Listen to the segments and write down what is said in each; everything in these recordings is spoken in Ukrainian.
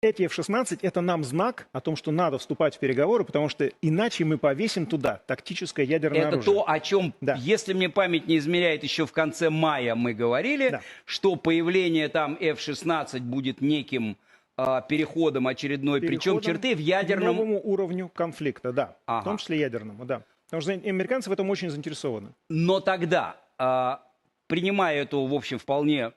Эти F-16 это нам знак о том, что надо вступать в переговоры, потому что иначе мы повесим туда тактическое ядерное Это оружие. то, о чем, Да. если мне память не измеряет, еще в конце мая мы говорили, Да. что появление там F-16 будет неким а, переходом очередной, причем Переходом черты в к ядерном... новому уровню конфликта, да, Ага. в том числе ядерному, да. Потому что американцы в этом очень заинтересованы. Но тогда, а, принимая эту, в общем, вполне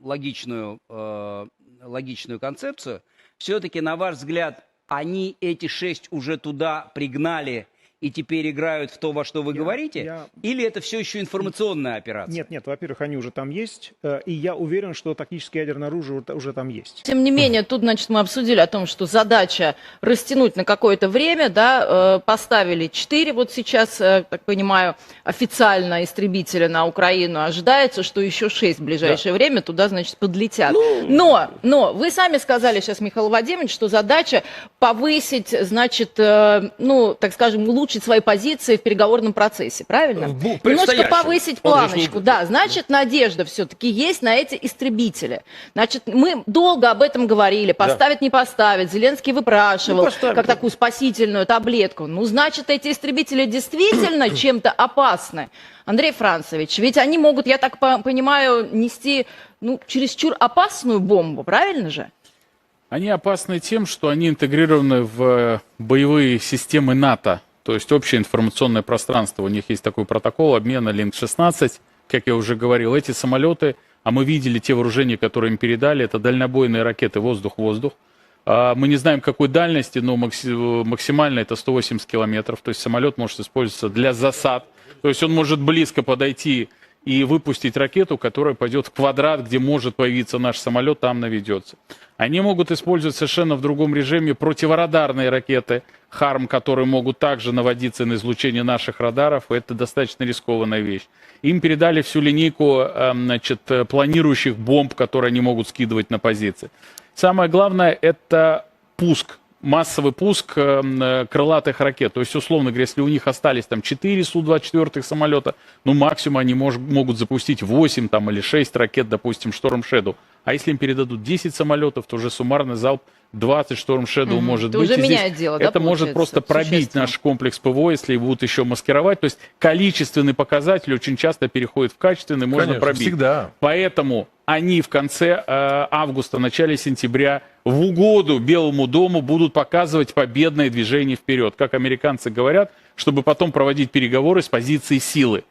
логичную, э, логичную концепцию, все-таки, на ваш взгляд, они эти шесть уже туда пригнали и теперь играют в то, во что вы Я- говорите? я- Или это все еще информационная операция? Нет, нет, во-первых, они уже там есть, э, и я уверен, что тактическое ядерное оружие уже- там есть. Тем не менее, тут, значит, мы обсудили о том, что задача растянуть на какое-то время, да, э, поставили четыре вот сейчас, э, так понимаю, официально истребителя на Украину, ожидается, что еще шесть в ближайшее время туда, значит, подлетят. Но, но, вы сами сказали сейчас, Михаил Владимирович, что задача повысить, значит, ну, так скажем, улучшить свои позиции в переговорном процессе, правильно? В Немножко повысить планочку, да, значит, надежда все-таки есть на эти истребители. Значит, мы долго об этом говорили, поставить, не поставить. Зеленский выпрашивал, Ну, как такую спасительную таблетку. Ну, значит, эти истребители действительно чем-то опасны. Андрей Францевич, ведь они могут, я так по- понимаю, нести, ну, чересчур опасную бомбу, правильно же? Они опасны тем, что они интегрированы в э, боевые системы НАТО, то есть общее информационное пространство. У них есть такой протокол обмена Линк-16, как я уже говорил. Эти самолеты, а мы видели те вооружения, которые им передали, это дальнобойные ракеты воздух-воздух. А, Мы не знаем, какой дальности, но макси- максимально это 180 километров. То есть самолет может использоваться для засад. То есть он может близко подойти и выпустить ракету, которая пойдет в квадрат, где может появиться наш самолет, там наведется. Они могут использовать совершенно в другом режиме противорадарные ракеты ХАРМ, которые могут также наводиться на излучение наших радаров. Это достаточно рискованная вещь. Им передали всю линейку эм, значит, э, планирующих бомб, которые они могут скидывать на позиции. Самое главное – это пуск массовый пуск эм, э, крылатых ракет. То есть, условно говоря, если у них остались там 4 Су-24 самолета, ну, максимум они мож- могут запустить 8 там, или 6 ракет, допустим, Шторм Shadow. А если им передадут 10 самолетов, то уже суммарный залп 20 Шторм Shadow Мгм. может Это быть. уже меняет дело, да, Это может просто пробить наш комплекс ПВО, если будут еще маскировать. То есть количественный показатель очень часто переходит в качественный, можно Конечно, пробить. всегда. Поэтому они в конце э, августа, начале сентября в угоду Белому дому будут показывать победное движение вперед, как американцы говорят, чтобы потом проводить переговоры с позиции силы.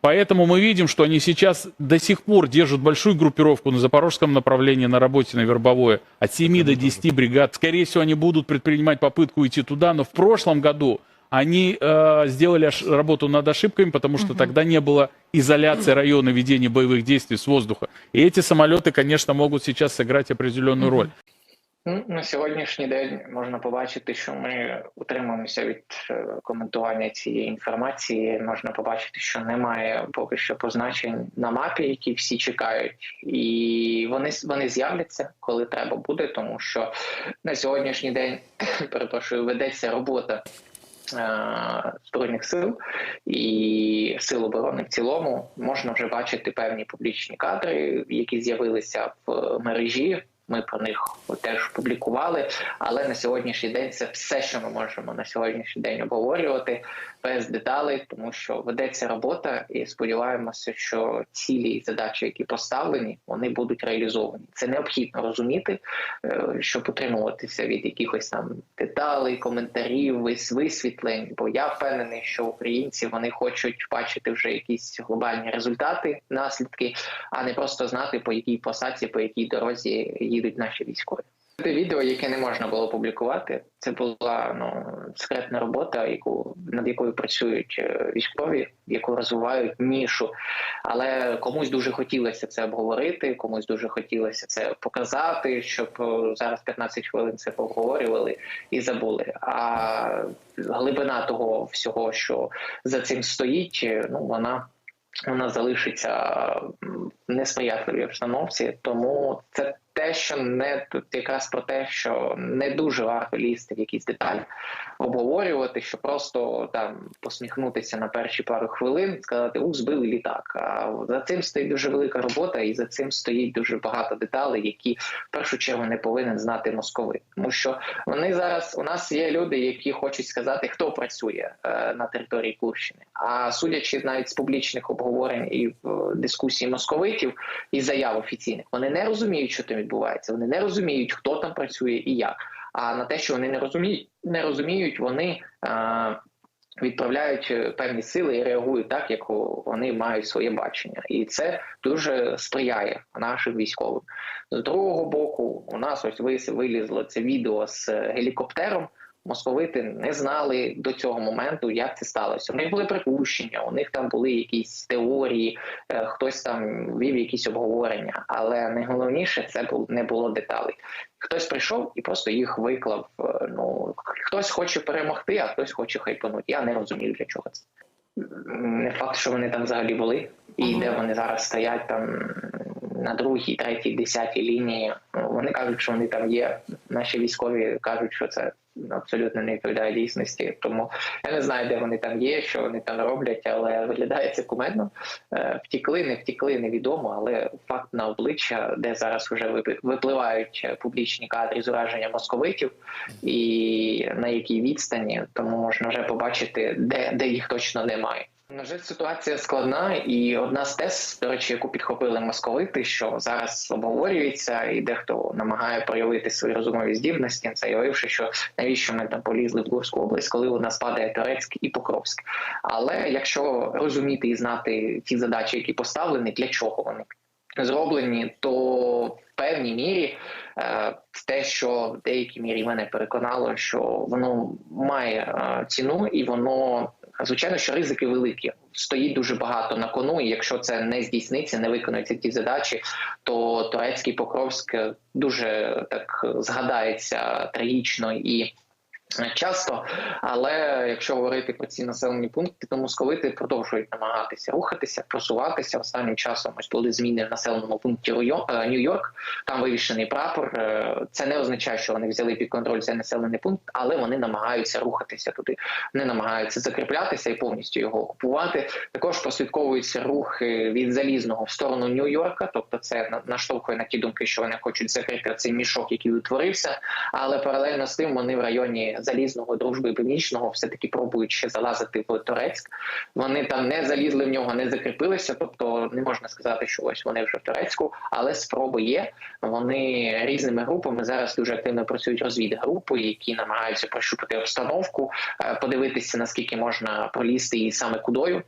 Поэтому мы видим, что они сейчас до сих пор держат большую группировку на запорожском направлении на работе на Вербовое. От 7 до 10 бригад. Скорее всего, они будут предпринимать попытку идти туда, но в прошлом году они э, сделали ош- работу над ошибками, потому что тогда не было изоляции района ведения боевых действий с воздуха. И эти самолеты, конечно, могут сейчас сыграть определенную роль. Ну, на сьогоднішній день можна побачити, що ми утримуємося від е, коментування цієї інформації. Можна побачити, що немає поки що позначень на мапі, які всі чекають, і вони с- вони з'являться, коли треба буде, тому що на сьогоднішній день перепрошую, ведеться робота. е, Збройних сил і сил оборони в цілому можна вже бачити певні публічні кадри, які з'явилися в мережі. Ми про них теж публікували, але на сьогоднішній день це все, що ми можемо на сьогоднішній день обговорювати без деталей, тому що ведеться робота, і сподіваємося, що цілі і задачі, які поставлені, вони будуть реалізовані. Це необхідно розуміти, е, щоб утримуватися від якихось там деталей, коментарів, вис- висвітлень. Бо я впевнений, що українці вони хочуть бачити вже якісь глобальні результати, наслідки, а не просто знати по якій посадці, по якій дорозі їдуть наші військові. Це відео, яке не можна було публікувати. Це була ну секретна робота, яку над якою працюють е, військові, яку розвивають нішу. Але комусь дуже хотілося це обговорити, комусь дуже хотілося це показати, щоб е, зараз 15 хвилин це поговорювали і забули. А глибина того всього, що за цим стоїть, е, ну вона вона залишиться в несприятливій обстановці. Тому це те, що не тут якраз про те, що не дуже варто лізти в якісь деталі. обговорювати, що просто там посміхнутися на перші пару хвилин, сказати ух, збили літак. А за цим стоїть дуже велика робота, і за цим стоїть дуже багато деталей, які в першу чергу не повинен знати московит. Тому що вони зараз у нас є люди, які хочуть сказати, хто працює е, на території Курщини. А судячи навіть з публічних обговорень і е, дискусій московитів і заяв офіційних, вони не розуміють, що там відбувається. Вони не розуміють, хто там працює і як. А на те, що вони не розуміють, не розуміють, вони е, відправляють е, певні сили і реагують так, як вони мають своє бачення, і це дуже сприяє нашим військовим. З другого боку, у нас ось вилізло це відео з гелікоптером. Московити не знали до цього моменту, як це сталося. У них були припущення, у них там були якісь теорії, е, хтось там вів якісь обговорення, але найголовніше це не було деталей. Хтось прийшов і просто їх виклав. Е, Ну хтось хоче перемогти, а хтось хоче хайпанути. Я не розумію для чого це. Не факт, що вони там взагалі були, і Ага. де вони зараз стоять там на другій, третій, десятій лінії. Вони кажуть, що вони там є. Наші військові кажуть, що це абсолютно не відповідає дійсності. Тому я не знаю, де вони там є, що вони там роблять, але виглядає це кумедно. Е, Втікли, не втікли, невідомо, але факт на обличчя, де зараз вже випливають публічні кадри з ураження московитів, і на якій відстані, тому можна вже побачити, де, де їх точно немає. На жаль, ситуація складна, і одна з тез, до речі, яку підхопили московити, що зараз обговорюється, і дехто намагає проявити свої розумові здібності, заявивши, що навіщо ми там полізли в Курську область, коли у нас падає Торецьк і Покровськ. Але якщо розуміти і знати ті задачі, які поставлені, для чого вони зроблені, то в певній мірі е, те, що в деякій мірі мене переконало, що воно має е, ціну і воно звичайно, що ризики великі. Стоїть дуже багато на кону, і якщо це не здійсниться, не виконуються ті задачі, то Турецький Покровськ дуже так згадається трагічно і часто. Але якщо говорити про ці населені пункти, то московити продовжують намагатися рухатися, просуватися. Останнім часом ось були зміни в населеному пункті е, Нью-Йорк. Там вивішений прапор. Е, Це не означає, що вони взяли під контроль цей населений пункт, але вони намагаються рухатися туди. Вони намагаються закріплятися і повністю його окупувати. Також прослідковуються рухи від залізного в сторону Нью-Йорка, тобто це на- наштовхує на ті думки, що вони хочуть закрити цей мішок, який утворився. Але паралельно з тим вони в районі залізного дружби північного все таки пробують ще залазити в Турецьк. Вони там не залізли в нього, не закріпилися. Тобто не можна сказати, що ось вони вже в Турецьку, але спроби є. Вони різними групами зараз дуже активно працюють розвідгрупи, які намагаються прощупати обстановку, е, подивитися наскільки можна пролізти і саме кудою.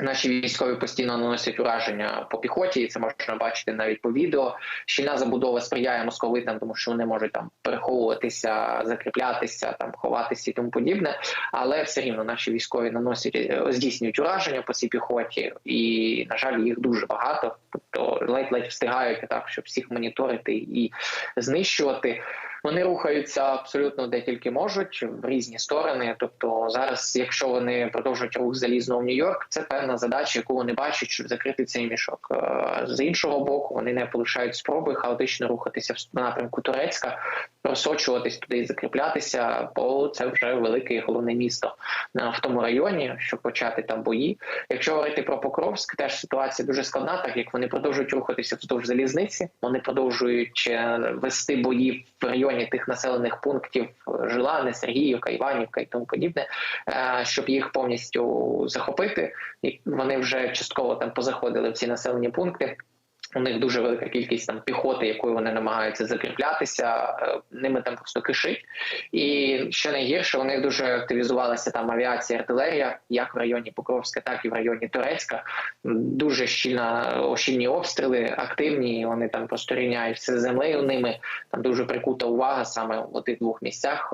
Наші військові постійно наносять ураження по піхоті, і це можна бачити навіть по відео. Щільна забудова сприяє московитам, тому що вони можуть там переховуватися, закріплятися, там ховатися і тому подібне. Але все рівно наші військові наносять е, здійснюють ураження по цій піхоті, і на жаль, їх дуже багато. Тобто ледь-ледь встигають так, щоб всіх моніторити і знищувати. Вони рухаються абсолютно де тільки можуть в різні сторони. Тобто, зараз, якщо вони продовжують рух залізного в Нью-Йорк, це певна задача, яку вони бачать, щоб закрити цей мішок. Е, З іншого боку, вони не полишають спроби хаотично рухатися в напрямку Турецька, просочуватись туди і закріплятися, бо це вже велике і головне місто в тому районі, щоб почати там бої. Якщо говорити про Покровськ, теж ситуація дуже складна, так як вони продовжують рухатися вздовж залізниці, вони продовжують е, вести бої в районі тих населених пунктів Жилани, Сергіївка, Іванівка і тому подібне, е, щоб їх повністю захопити. Вони вже частково там позаходили в ці населені пункти. У них дуже велика кількість там піхоти, якою вони намагаються закріплятися, е, ними там просто кишить. І що найгірше, у них дуже активізувалася там авіація, артилерія, як в районі Покровська, так і в районі Турецька. Дуже щільна щільні обстріли, активні. Вони там просто рівняють все землею ними. Там дуже прикута увага саме в тих двох місцях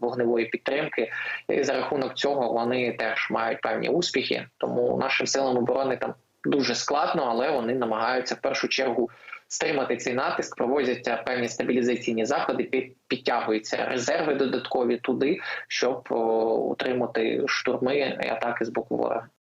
вогневої підтримки. І за рахунок цього вони теж мають певні успіхи. Тому нашим силам оборони там дуже складно, але вони намагаються в першу чергу стримати цей натиск, проводяться певні стабілізаційні заходи, підтягуються резерви додаткові туди, щоб о, утримати штурми і атаки з боку ворога.